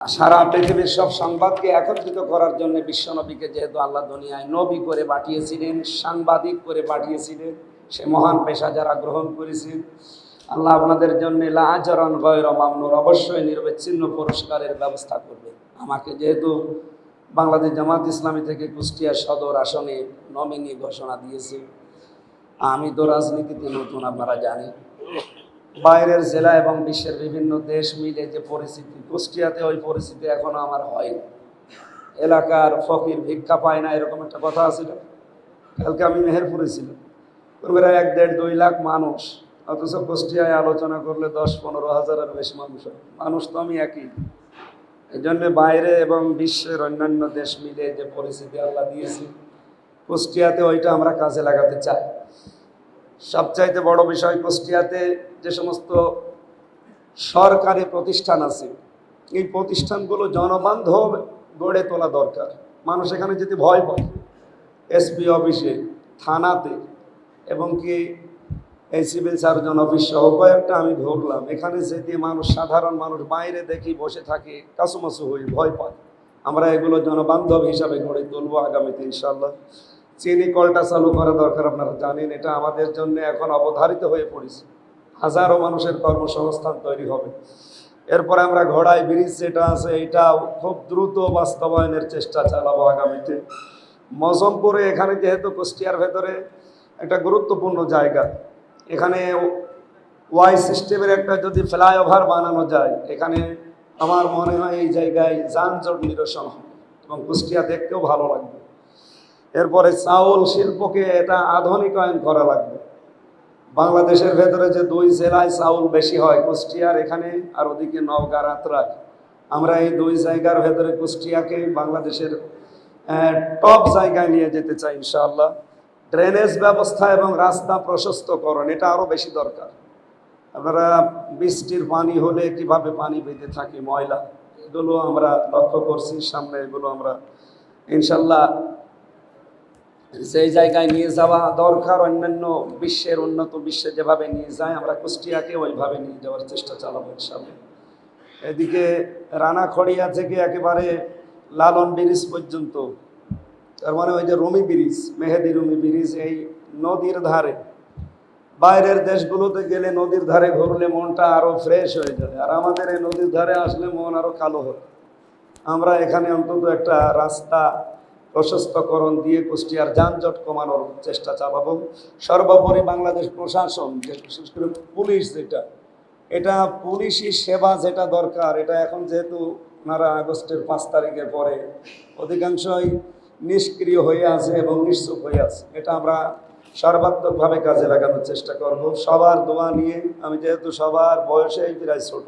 সারা পৃথিবীর সব সংবাদকে একত্রিত করার জন্য বিশ্বনবীকে যেহেতু আল্লাহ দুনিয়ায় নবী করে পাঠিয়েছিলেন, সাংবাদিক করে পাঠিয়েছিলেন, সে মহান পেশা যারা গ্রহণ করেছেন আল্লাহ আপনাদের জন্য লাজরন গয়র মামনুর অবশ্যই নিরবিচ্ছিন্ন পুরস্কারের ব্যবস্থা করবে। আমাকে যেহেতু বাংলাদেশ জামাত ইসলামী থেকে কুষ্টিয়া সদর আসনে নমিনি ঘোষণা দিয়েছে, আমি তো রাজনীতিতে নতুন, আপনারা জানেন। বাইরের জেলা এবং বিশ্বের বিভিন্ন দেশ মিলে যে পরিস্থিতি, কুষ্টিয়াতে ওই পরিস্থিতি এখনও আমার হয়নি। এলাকার ফকির ভিক্ষা পায় না, এরকম একটা কথা আছিল। কালকে আমি মেহেরপুরে ছিলাম। ওরা এক দেড় দুই লাখ মানুষ, অথচ কুষ্টিয়ায় আলোচনা করলে দশ পনেরো হাজারের বেশি মানুষ হয়। মানুষ তো আমি একই। এই জন্য বাইরে এবং বিশ্বের অন্যান্য দেশ মিলে যে পরিস্থিতি আল্লাহ দিয়েছি, কুষ্টিয়াতে ওইটা আমরা কাজে লাগাতে চাই। সবচাইতে বড় বিষয় কুষ্টিয়াতে যে সমস্ত সরকারি প্রতিষ্ঠান আছে, এই প্রতিষ্ঠানগুলো জনবান্ধব গড়ে তোলা দরকার। মানুষ এখানে যদি ভয় পায় এসপি অফিসে, থানাতে, এবং কি এই সিভিল সার্জন অফিস সহ কয়েকটা আমি ঢুকলাম এখানে যেতে মানুষ, সাধারণ মানুষ বাইরে দেখি, বসে থাকে, কাসুমাসু হয়ে ভয় পায়। আমরা এগুলো জনবান্ধব হিসাবে গড়ে তুলবো আগামীতে ইনশাল্লাহ চিনি কলটা চালু করা দরকার, আপনারা জানেন, এটা আমাদের জন্য এখন অবধারিত হয়ে পড়েছে। হাজারো মানুষের কর্মসংস্থান তৈরি হবে। এরপরে আমরা ঘোড়ায় ব্রিজ যেটা আছে এটা খুব দ্রুত বাস্তবায়নের চেষ্টা চালাবো আগামীতে। মজমপুরে এখানে যেহেতু কুষ্টিয়ার ভেতরে একটা গুরুত্বপূর্ণ জায়গা, এখানে ওয়াই সিস্টেমের একটা যদি ফ্লাইওভার বানানো যায়, এখানে আমার মনে হয় এই জায়গায় যানজট নিরসন হবে এবং কুষ্টিয়া দেখতেও ভালো লাগবে। এরপরে চাউল শিল্পকে এটা আধুনিকায়ন করা লাগবে। বাংলাদেশের ভেতরে যে দুই জেলায় চাউল বেশি হয়, কুষ্টিয়ার এখানে আর ওদিকে নওগাঁ রাতরায় আমরা এই দুই জায়গার ভেতরে কুষ্টিয়াকে বাংলাদেশের টপ জায়গায় নিয়ে যেতে চাই ইনশাআল্লাহ। ড্রেনেজ ব্যবস্থা এবং রাস্তা প্রশস্তকরণ, এটা আরও বেশি দরকার। আপনারা বৃষ্টির পানি হলে কীভাবে পানি বেঁধে থাকে, ময়লা, এগুলো আমরা লক্ষ্য করছি, সামনে এগুলো আমরা ইনশাল্লাহ সেই জায়গায় নিয়ে যাওয়া দরকার, অন্যান্য বিশ্বের উন্নত বিশ্বে যেভাবে নিয়ে যায়, আমরা কুষ্টিয়াকে ওইভাবে নিয়ে যাওয়ার চেষ্টা চালাবো ইনশাল্লাহ এদিকে রানাখড়িয়া থেকে একেবারে লালন ব্রিজ পর্যন্ত, তার মানে ওই যে রুমি ব্রিজ, মেহেদি রুমি ব্রিজ, এই নদীর ধারে। বাইরের দেশগুলোতে গেলে নদীর ধারে ঘুরলে মনটা আরও ফ্রেশ হয়ে যায় আর আমাদের এই নদীর ধারে আসলে মন আরও কালো হয় আমরা এখানে অন্তত একটা রাস্তা প্রশস্তকরণ দিয়ে কুষ্টিয়ার যানজট কমানোর চেষ্টা চালাবো। সর্বোপরি বাংলাদেশ প্রশাসন, যে বিশেষ করে পুলিশ যেটা, এটা পুলিশি সেবা যেটা দরকার, এটা এখন যেহেতু ওনারা আগস্টের পাঁচ তারিখের পরে অধিকাংশই নিষ্ক্রিয় হয়ে আছে এবং নিশ্চুপ হয়ে আছে। এটা আমরা সর্বাত্মকভাবে কাজে লাগানোর চেষ্টা করব। সবার দোয়া নিয়ে, আমি যেহেতু সবার বয়সেই প্রায় ছোট।